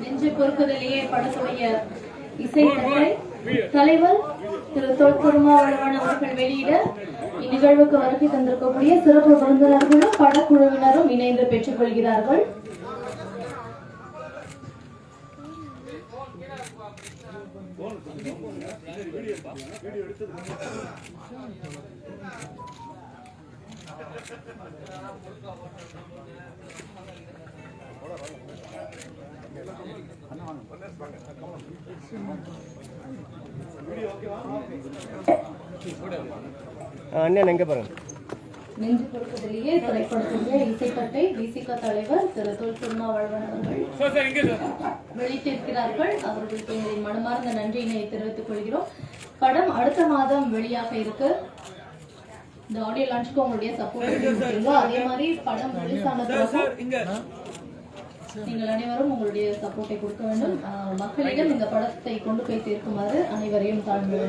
நெஞ்சு பொறுக்குதலையே படக்கூடிய இசைத்தட்டை தலைவர் திரு தொல் அவர்கள் வெளியிட இந்நிகழ்வுக்கு வருகை தந்திருக்கக்கூடிய சிறப்பு விருந்தினர்களும் படக்குழுவினரும் இணைந்து பெற்றுக் கொள்கிறார்கள் அண்ணன் எங்க பாருங்க. நெஞ்சு பொறுக்குதலையே திரைப்படக்கூடிய இசைத்தட்டை விசிக தலைவர் திரு தொல் திருமாவளவன் அவர்கள் வெளியிட்டிருக்கிறார்கள். அவர்களுக்கு எங்களின் மனமார்ந்த நன்றியினை தெரிவித்துக் கொள்கிறோம். படம் அடுத்த மாதம் வெளியாக இருக்கு. இந்த ஆடியோ லான்ச்சுக்கு உங்களுடைய சப்போர்ட் அதே மாதிரி படம் ரிலீஸ் ஆன நீங்கள் அனைவரும் உங்களுடைய சப்போர்ட்டை கொடுக்க வேண்டும். ஆஹ் மக்களிடம் இந்த படத்தை கொண்டு போய் சேர்க்குமாறு அனைவரையும் தாழ்ந்து